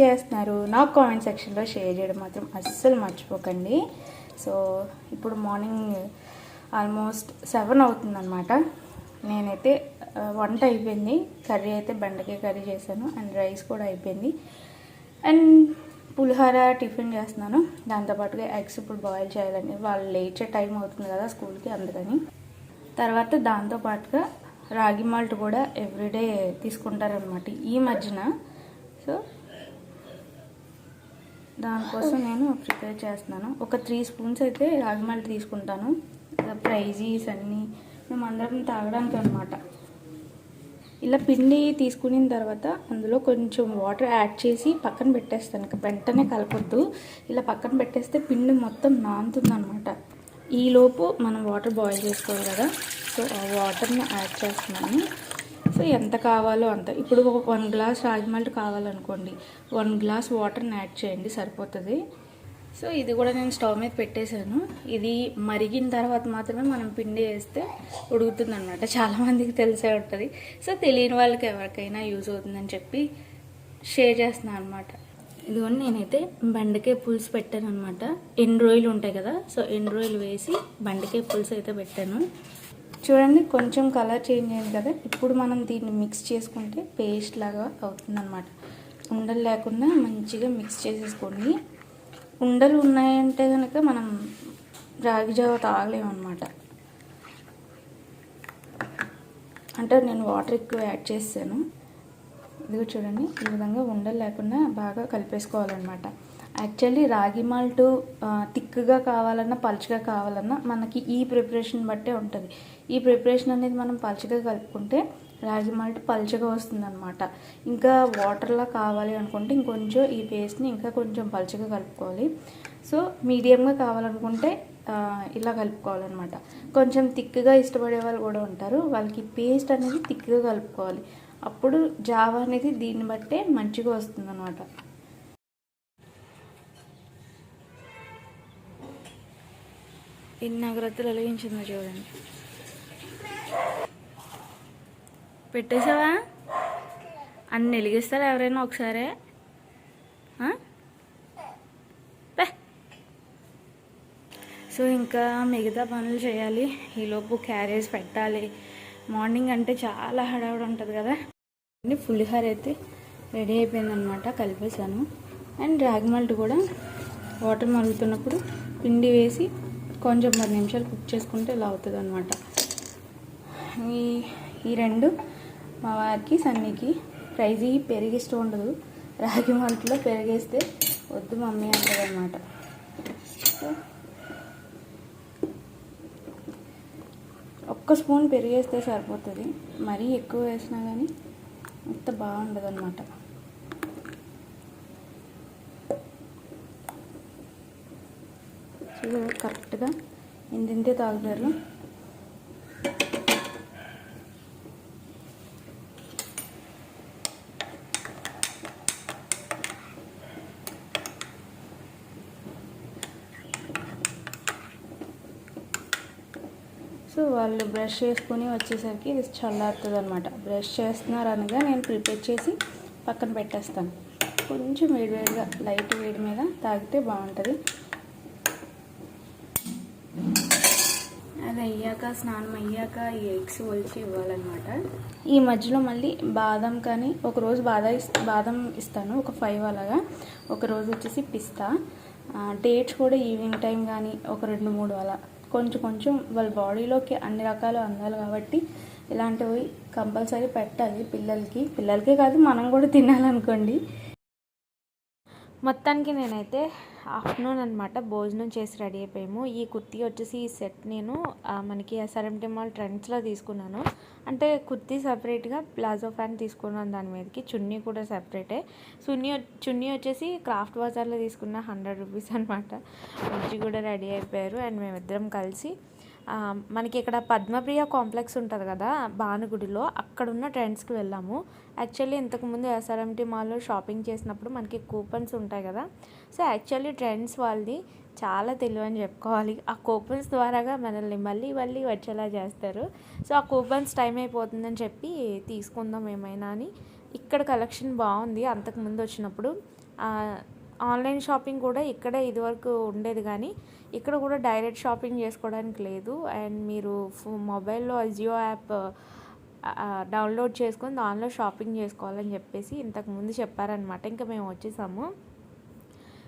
చేస్తున్నారు? నాకు కామెంట్ సెక్షన్లో షేర్ చేయడం మాత్రం అస్సలు మర్చిపోకండి. సో ఇప్పుడు మార్నింగ్ ఆల్మోస్ట్ సెవెన్ అవుతుందన్నమాట. నేనైతే వంట అయిపోయింది. కర్రీ అయితే బెండకాయ కర్రీ చేశాను. అండ్ రైస్ కూడా అయిపోయింది. అండ్ పులిహోర టిఫిన్ చేస్తున్నాను. దాంతోపాటుగా ఎగ్స్ ఇప్పుడు బాయిల్ చేయాలని వాళ్ళు లేచే టైం అవుతుంది కదా స్కూల్కి అందుకని. తర్వాత దాంతోపాటుగా రాగి మాల్ట్ కూడా ఎవ్రీడే తీసుకుంటారనమాట ఈ మధ్యన సో దానికోసం నేను ప్రిపేర్ చేస్తున్నాను. ఒక త్రీ స్పూన్స్ అయితే రాగి తీసుకుంటాను. ప్రైజీస్ అన్నీ మేము అందరం తాగడానికి అనమాట ఇలా పిండి తీసుకున్న తర్వాత అందులో కొంచెం వాటర్ యాడ్ చేసి పక్కన పెట్టేస్తాను. వెంటనే కలపొద్దు. ఇలా పక్కన పెట్టేస్తే పిండి మొత్తం నానుతుంది అనమాట ఈలోపు మనం వాటర్ బాయిల్ చేసుకోవాలి కదా. సో ఆ వాటర్ని యాడ్ చేస్తున్నాను. సో ఎంత కావాలో అంత. ఇప్పుడు ఒక వన్ గ్లాస్ రాగి మాల్ట్ కావాలనుకోండి వన్ గ్లాస్ వాటర్ని యాడ్ చేయండి సరిపోతుంది. సో ఇది కూడా నేను స్టవ్ మీద పెట్టేశాను. ఇది మరిగిన తర్వాత మాత్రమే మనం పిండి వేస్తే ఉడుకుతుంది అనమాట చాలామందికి తెలిసే ఉంటుంది. సో తెలియని వాళ్ళకి ఎవరికైనా యూజ్ అవుతుందని చెప్పి షేర్ చేస్తున్నాను అనమాట ఇదిగోండి నేనైతే బెండకాయ పులుసు పెట్టాను అనమాట ఎన్ని రోజులు ఉంటాయి కదా? సో ఎన్ని రోజులు వేసి బెండకాయ పులుసు అయితే పెట్టాను. చూడండి కొంచెం కలర్ చేంజ్ అయింది కదా. ఇప్పుడు మనం దీన్ని మిక్స్ చేసుకుంటే పేస్ట్ లాగా అవుతుందన్నమాట. ఉండలు లేకుండా మంచిగా మిక్స్ చేసేసుకోండి. ఉండలు ఉన్నాయంటే కనుక మనం రాగి జావ తాగలేమన్నమాట. అంటే నేను వాటర్ ఎక్కువ యాడ్ చేసాను ఇదిగో చూడండి ఈ విధంగా ఉండలు లేకుండా బాగా కలిపేసుకోవాలన్నమాట. యాక్చువల్లీ రాగి మాల్ట్ థిక్గా కావాలన్నా పలుచగా కావాలన్నా మనకి ఈ ప్రిపరేషన్ బట్టే ఉంటుంది. ఈ ప్రిపరేషన్ అనేది మనం పలుచగా కలుపుకుంటే రాగి మాల్ట్ పలుచగా వస్తుందన్నమాట. ఇంకా వాటర్లా కావాలి అనుకుంటే ఇంకొంచెం ఈ పేస్ట్ని ఇంకా కొంచెం పలుచగా కలుపుకోవాలి. సో మీడియంగా కావాలనుకుంటే ఇలా కలుపుకోవాలన్నమాట. కొంచెం థిక్గా ఇష్టపడే వాళ్ళు కూడా ఉంటారు. వాళ్ళకి పేస్ట్ అనేది థిక్గా కలుపుకోవాలి. అప్పుడు జావా అనేది దీన్ని బట్టే మంచిగా వస్తుందన్నమాట. ఎన్ని అగ్రత్తలు వెలిగించిందో చూడండి. పెట్టేసావా అన్ని వెలిగిస్తారు ఎవరైనా ఒకసారి? సో ఇంకా మిగతా పనులు చేయాలి. ఈలోపు క్యారేజ్ పెట్టాలి. మార్నింగ్ అంటే చాలా హడావుడి ఉంటుంది కదా. పులిహార అయితే రెడీ అయిపోయిందనమాట కలిపేశాను. అండ్ రాగి మల్ట్ కూడా వాటర్ మరుగుతున్నప్పుడు పిండి వేసి కొంచెం పది నిమిషాలు కుక్ చేసుకుంటే ఇలా అవుతుంది అనమాట ఈ ఈ రెండు మా వారికి సన్నీకి ప్రైజ్ పెరిగిస్తూ ఇష్టం ఉండదు. రాగి మంటలో పెరిగేస్తే వద్దు మమ్మీ అంటది అనమాట ఒక్క స్పూన్ పెరిగేస్తే సరిపోతుంది. మరీ ఎక్కువ వేసినా కానీ అంత బాగుండదు అనమాట కరెక్ట్గా ఇంతింతే తాగుతారు. సో వాళ్ళు బ్రష్ చేసుకుని వచ్చేసరికి ఇది చల్లారుతుంది అనమాట బ్రష్ చేస్తున్నారు అనగా నేను ప్రిపేర్ చేసి పక్కన పెట్టేస్తాను. కొంచెం వేడివేడిగా లైట్ వేడి మీద తాగితే బాగుంటుంది. అది అయ్యాక స్నానం అయ్యాక ఈ ఎగ్స్ ఒలిచి ఇవ్వాలన్నమాట. ఈ మధ్యలో మళ్ళీ బాదం కానీ ఒక రోజు బాదం బాదం ఇస్తాను ఒక ఫైవ్ అలాగా. ఒక రోజు వచ్చేసి పిస్తా. డేట్స్ కూడా ఈవినింగ్ టైం కానీ ఒక రెండు మూడు అలా. కొంచెం కొంచెం వాళ్ళ బాడీలోకి అన్ని రకాలు అందాలి కాబట్టి ఇలాంటివి కంపల్సరీ పెట్టాలి పిల్లలకి. పిల్లలకే కాదు మనం కూడా తినాలనుకోండి. మొత్తానికి నేనైతే ఆఫ్టర్నూన్ అనమాట భోజనం చేసి రెడీ అయిపోయాము. ఈ కుర్తీ వచ్చేసి ఈ సెట్ నేను మనకి ఎస్ఆర్ఎంటీ మాల్ ట్రెండ్స్లో తీసుకున్నాను. అంటే కుర్తీ సపరేట్గా ప్లాజో ఫ్యాన్ తీసుకున్నాను దాని మీదకి చున్నీ కూడా సపరేటే. చున్నీ చున్నీ వచ్చేసి క్రాఫ్ట్ బజార్లో తీసుకున్న హండ్రెడ్ రూపీస్ అనమాట వచ్చి కూడా రెడీ అయిపోయారు అండ్ మేమిద్దరం కలిసి మనకి ఇక్కడ పద్మప్రియ కాంప్లెక్స్ ఉంటుంది కదా భానుగుడిలో. అక్కడున్న ట్రెండ్స్కి వెళ్ళాము. యాక్చువల్లీ ఇంతకుముందు ఎస్ఆర్ఎంటీ మాల్లో షాపింగ్ చేసినప్పుడు మనకి కూపన్స్ ఉంటాయి కదా. సో యాక్చువల్లీ ట్రెండ్స్ వాళ్ళది చాలా తెలివి అని చెప్పుకోవాలి. ఆ కూపన్స్ ద్వారాగా మనల్ని మళ్ళీ మళ్ళీ వచ్చేలా చేస్తారు. సో ఆ కూపన్స్ టైం అయిపోతుందని చెప్పి తీసుకుందాం ఏమైనా అని. ఇక్కడ కలెక్షన్ బాగుంది. అంతకుముందు వచ్చినప్పుడు ఆన్లైన్ షాపింగ్ కూడా ఇక్కడే ఇదివరకు ఉండేది కానీ ఇక్కడ కూడా డైరెక్ట్ షాపింగ్ చేసుకోవడానికి లేదు. అండ్ మీరు ఫో- మొబైల్లో జియో యాప్ డౌన్లోడ్ చేసుకొని దానిలో షాపింగ్ చేసుకోవాలని చెప్పేసి ఇంతకుముందు చెప్పారనమాట ఇంకా మేము వచ్చేసాము.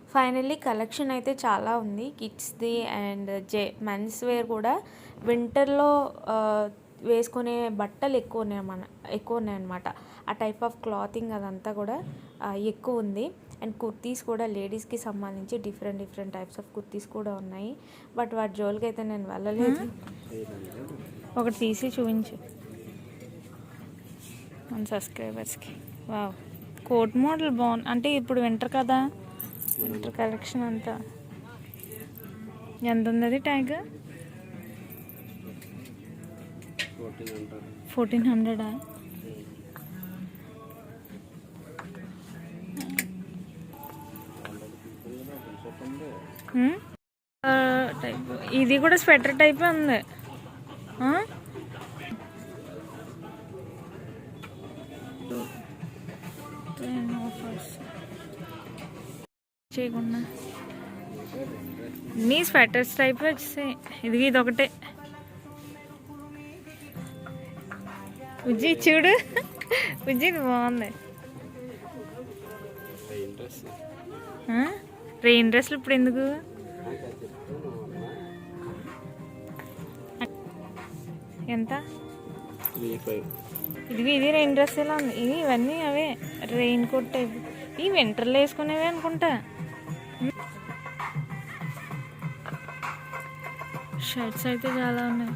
ఫైనల్లీ కలెక్షన్ అయితే చాలా ఉంది. కిడ్స్ది అండ్ జే మెన్స్ వేర్ కూడా వింటర్లో వేసుకునే బట్టలు ఎక్కువ ఉన్నాయి మన ఎక్కువ ఉన్నాయన్నమాట. ఆ టైప్ ఆఫ్ క్లాతింగ్ అదంతా కూడా ఎక్కువ ఉంది. అండ్ కుర్తీస్ కూడా లేడీస్కి సంబంధించి different different types of kurtis కూడా ఉన్నాయి. బట్ వాటి జోలికి అయితే నేను వెళ్ళలేదు. ఒకటి తీసి చూపించు. మన సబ్స్క్రైబర్స్కి. వావ్. కోట్ మోడల్ బాగుంది. అంటే ఇప్పుడు వింటర్ కదా? వింటర్ కలెక్షన్ అంతా. ఎంత ఉంది అది ట్యాగ్ ఫోర్టీన్ హండ్రెడా? టైప్ ఇది కూడా స్వెటర్ టైపే ఉంది. చేయకుండా. నీ స్వెటర్స్ టైప్ వచ్చేసాయి. ఇది ఇది ఒకటే ఉజ్జి చూడు. ఉజ్జి ఇది బాగుంది? రెయిన్ డ్రెస్లు ఇప్పుడు ఎందుకు? ఎంత? ఇది ఇది రెయిన్ డ్రెస్ ఎలా ఉంది? ఇది ఇవన్నీ అవే రెయిన్ కోట్ టైప్ ఇవి వింటర్లో వేసుకునేవే అనుకుంటా. షర్ట్స్ అయితే చాలా ఉన్నాయి.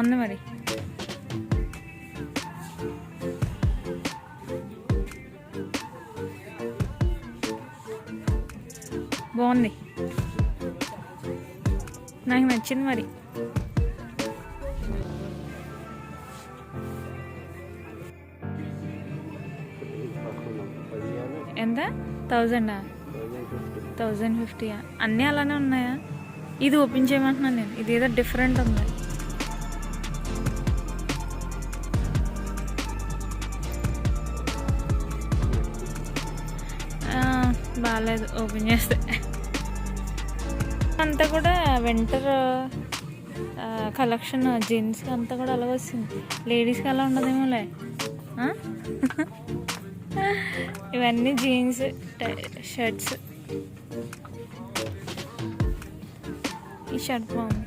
బాగుంది మరి. బాగుంది. నాకు నచ్చింది మరి. ఎంత? థౌజండా? థౌజండ్ ఫిఫ్టీయా? అన్నీ అలానే ఉన్నాయా? ఇది ఓపెన్ చేయమంటున్నాను నేను. ఇది ఏదో డిఫరెంట్ ఉంది. బాగాలేదు ఓపెన్ చేస్తే. అంతా కూడా వింటర్ కలెక్షన్ జీన్స్ అంతా కూడా అలా వస్తుంది లేడీస్కి అలా ఉండదేమోలే. ఇవన్నీ జీన్స్ షర్ట్స్ ఈ షర్ట్ బాగుంది.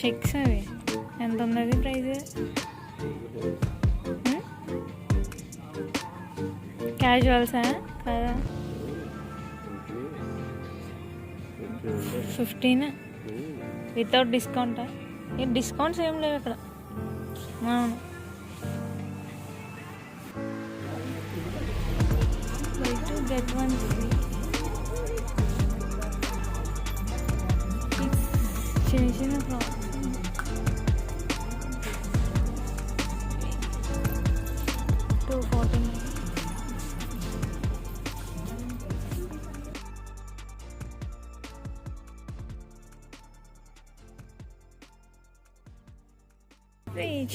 చెక్స్ అవి. ఎంత ఉంది అది ప్రైస్ క్యాజువల్సా కదా ఫిఫ్టీన్ వితౌట్ డిస్కౌంటా ఏ డిస్కౌంట్స్ ఏం లేవు ఇక్కడ అవును టు గెట్ వన్ చిన్న చిన్న ఫ్రాక్స్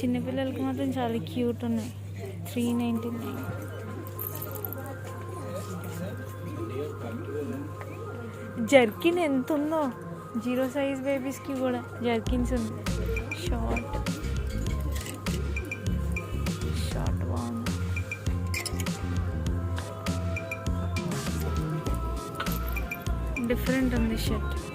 చిన్నపిల్లలకి మాత్రం చాలా క్యూట్ ఉన్నాయి. Three ninety nine. జర్కిన్ ఎంత ఉందో జీరో సైజ్ బేబీస్కి కూడా జర్కిన్స్ ఉంది షార్ట్. షార్ట్ బాగుంది. డిఫరెంట్ ఉంది షర్ట్.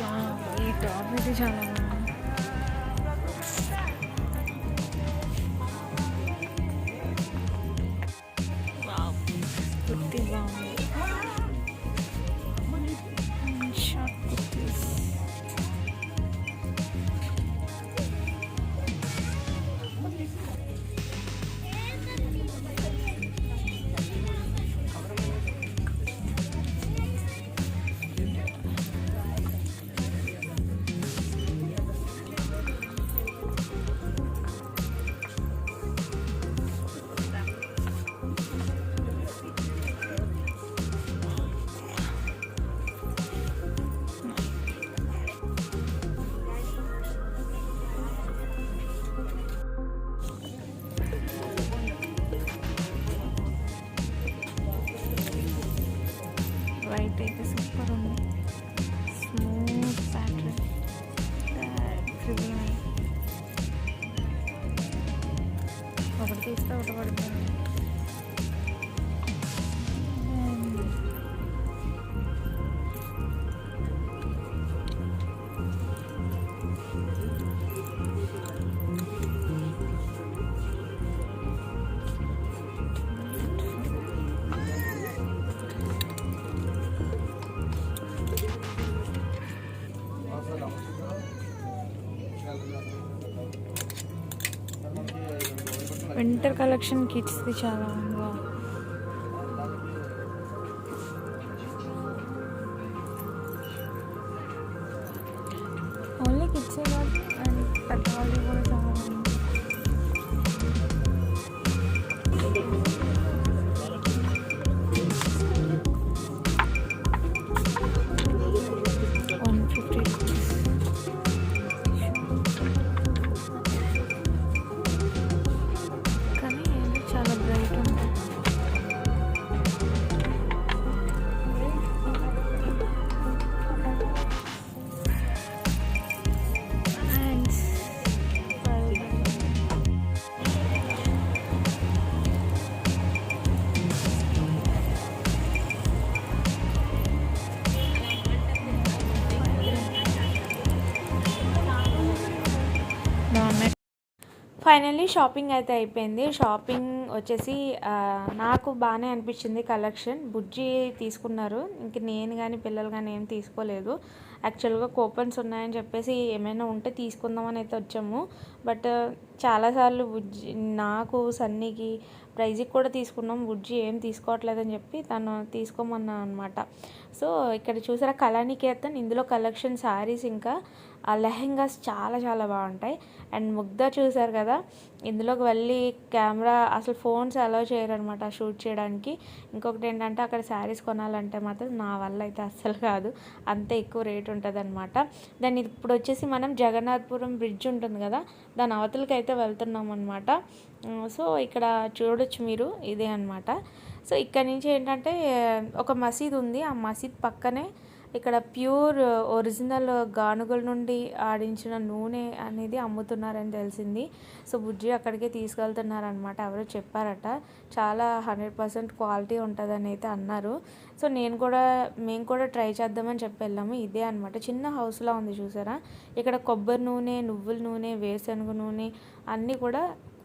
와, 이 러블리잖아. తీస్తే ఒకటి వింటర్ కలెక్షన్ కిడ్స్ది చాలా ఉంది ఫైనల్లీ షాపింగ్ అయితే అయిపోయింది. షాపింగ్ వచ్చేసి నాకు బాగానే అనిపించింది కలెక్షన్. బుజ్జి తీసుకున్నారు. ఇంక నేను కానీ పిల్లలు కానీ ఏం తీసుకోలేదు. యాక్చువల్గా కూపన్స్ ఉన్నాయని చెప్పేసి ఏమైనా ఉంటే తీసుకుందామని అయితే వచ్చాము. బట్ చాలాసార్లు బుజ్జి నాకు సన్నీకి ప్రైజ్కి కూడా తీసుకున్నాం. బుజ్జి ఏం తీసుకోవట్లేదని చెప్పి తను తీసుకోమన్నా అనమాట సో ఇక్కడ చూసారా కళానికేతన్ ఇందులో కలెక్షన్ శారీస్ ఇంకా ఆ లెహెంగాస్ చాలా చాలా బాగుంటాయి. అండ్ ముగ్ధ చూసారు కదా ఇందులోకి వెళ్ళి కెమెరా అసలు ఫోన్స్ అలౌ చేయరు అనమాట షూట్ చేయడానికి. ఇంకొకటి ఏంటంటే అక్కడ శారీస్ కొనాలంటే మాత్రం నా వల్ల అయితే అస్సలు కాదు. అంత ఎక్కువ రేట్ ఉంటుంది అనమాట దాన్ని ఇప్పుడు వచ్చేసి మనం జగన్నాథపురం బ్రిడ్జ్ ఉంటుంది కదా దాని అవతలకి అయితే వెళ్తున్నాం అనమాట సో ఇక్కడ చూడొచ్చు మీరు ఇదే అనమాట సో ఇక్కడ నుంచి ఏంటంటే ఒక మసీద్ ఉంది. ఆ మసీద్ పక్కనే ఇక్కడ ప్యూర్ ఒరిజినల్ గానుగల నుండి ఆడించిన నూనె అనేది అమ్ముతున్నారని తెలిసింది. సో బుజ్జి అక్కడికే తీసుకెళ్తున్నారనమాట ఎవరో చెప్పారట. చాలా హండ్రెడ్ పర్సెంట్ క్వాలిటీ ఉంటుందని అయితే అన్నారు. సో నేను కూడా మేము కూడా ట్రై చేద్దామని చెప్పి వెళ్ళాము. ఇదే అనమాట చిన్న హౌస్లా ఉంది చూసారా? ఇక్కడ కొబ్బరి నూనె నువ్వుల నూనె వేరుశనగ నూనె అన్నీ కూడా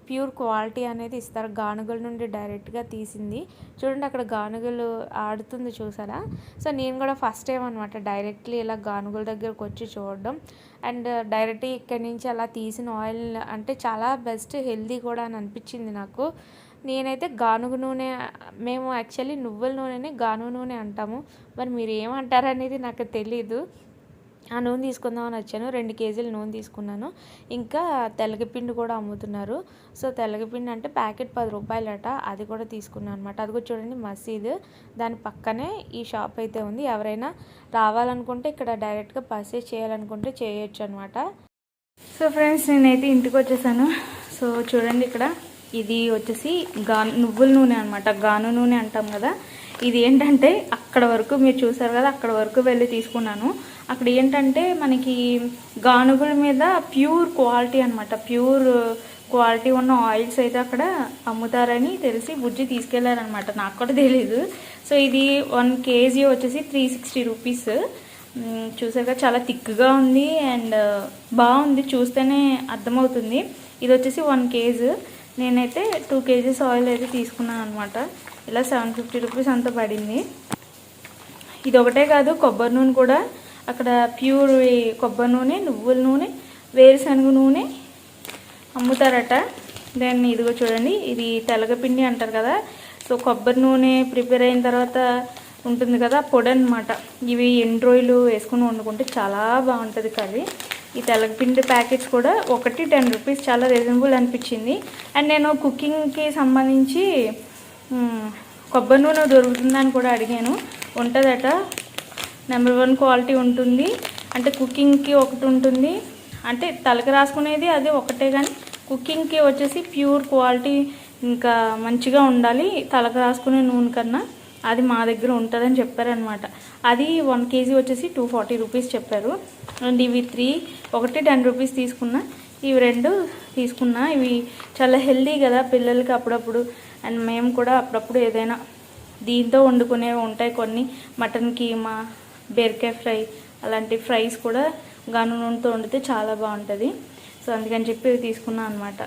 ప్యూర్ క్వాలిటీ అనేది ఇస్తారు. గానుగల నుండి డైరెక్ట్గా తీసింది. చూడండి అక్కడ గానుగలు ఆడుతుంది చూసారా? సో నేను కూడా ఫస్ట్ టైం అనమాట డైరెక్ట్లీ ఇలా గానుగల దగ్గరకు వచ్చి చూడడం. అండ్ డైరెక్ట్ ఇక్కడి నుంచి అలా తీసిన ఆయిల్ అంటే చాలా బెస్ట్ హెల్దీ కూడా అని అనిపించింది నాకు. నేనైతే గానుగ నూనె మేము యాక్చువల్లీ నువ్వుల నూనెనే గానుగ నూనె అంటాము. మరి మీరు ఏమంటారు అనేది నాకు తెలీదు. ఆ నూనె తీసుకుందామని వచ్చాను. రెండు కేజీలు నూనె తీసుకున్నాను. ఇంకా తెల్లగపిండి కూడా అమ్ముతున్నారు. సో తెల్లగపిండి అంటే ప్యాకెట్ పది రూపాయలట. అది కూడా తీసుకున్నాను అనమాట అది కూడా చూడండి మసీద్. దాని పక్కనే ఈ షాప్ అయితే ఉంది. ఎవరైనా రావాలనుకుంటే ఇక్కడ డైరెక్ట్గా పర్చేస్ చేయాలనుకుంటే చేయొచ్చు అనమాట సో ఫ్రెండ్స్ నేనైతే ఇంటికి వచ్చేసాను. సో చూడండి ఇక్కడ. ఇది వచ్చేసి గా నువ్వుల నూనె అనమాట గాను నూనె అంటాం కదా. ఇది ఏంటంటే అక్కడ వరకు మీరు చూసారు కదా అక్కడ వరకు వెళ్ళి తీసుకున్నాను. అక్కడ ఏంటంటే మనకి గానుగుల మీద ప్యూర్ క్వాలిటీ అనమాట ప్యూర్ క్వాలిటీ ఉన్న ఆయిల్స్ అయితే అక్కడ అమ్ముతారని తెలిసి బుజ్జి తీసుకెళ్ళారనమాట నాకు కూడా తెలీదు. సో ఇది వన్ కేజీ వచ్చేసి త్రీ సిక్స్టీ రూపీస్. చూసాక చాలా థిక్గా ఉంది అండ్ బాగుంది. చూస్తేనే అర్థమవుతుంది. ఇది వచ్చేసి వన్ కేజీ. నేనైతే టూ కేజీస్ ఆయిల్ అయితే తీసుకున్నాను అనమాట ఇలా సెవెన్ ఫిఫ్టీ రూపీస్ అంతా పడింది. ఇది ఒకటే కాదు కొబ్బరి నూనె కూడా అక్కడ ప్యూర్ కొబ్బరి నూనె నువ్వుల నూనె వేరుశనగ నూనె అమ్ముతారట. దెన్ ఇదిగో చూడండి ఇది తెలగపిండి అంటారు కదా. సో కొబ్బరి నూనె ప్రిపేర్ అయిన తర్వాత ఉంటుంది కదా పొడి అనమాట ఇవి ఎన్ని రోజులు వేసుకుని వండుకుంటే చాలా బాగుంటుంది కర్రీ. ఈ తెలగపిండి ప్యాకెట్స్ కూడా ఒకటి టెన్ రూపీస్ చాలా రీజనబుల్ అనిపించింది. అండ్ నేను కుకింగ్కి సంబంధించి కొబ్బరి నూనె దొరుకుతుందని కూడా అడిగాను. ఉంటుందట. నెంబర్ వన్ క్వాలిటీ ఉంటుంది. అంటే కుకింగ్కి ఒకటి ఉంటుంది. అంటే తలకి రాసుకునేది అది ఒకటే కానీ కుకింగ్కి వచ్చేసి ప్యూర్ క్వాలిటీ ఇంకా మంచిగా ఉండాలి తలకు రాసుకునే నూనె కన్నా. అది మా దగ్గర ఉంటుందని చెప్పారనమాట అది వన్ కేజీ వచ్చేసి టూ ఫార్టీ రూపీస్ చెప్పారు. అండ్ ఇవి త్రీ ఒకటి టెన్ రూపీస్ తీసుకున్నా. ఇవి రెండు తీసుకున్నా. ఇవి చాలా హెల్దీ కదా పిల్లలకి అప్పుడప్పుడు. అండ్ మేము కూడా అప్పుడప్పుడు ఏదైనా దీంతో వండుకునేవి ఉంటాయి కొన్ని. మటన్ కీమా బీరకాయ ఫ్రై అలాంటి ఫ్రైస్ కూడా గాను నూనెతో వండితే చాలా బాగుంటుంది. సో అందుకని చెప్పి తీసుకున్నాను అనమాట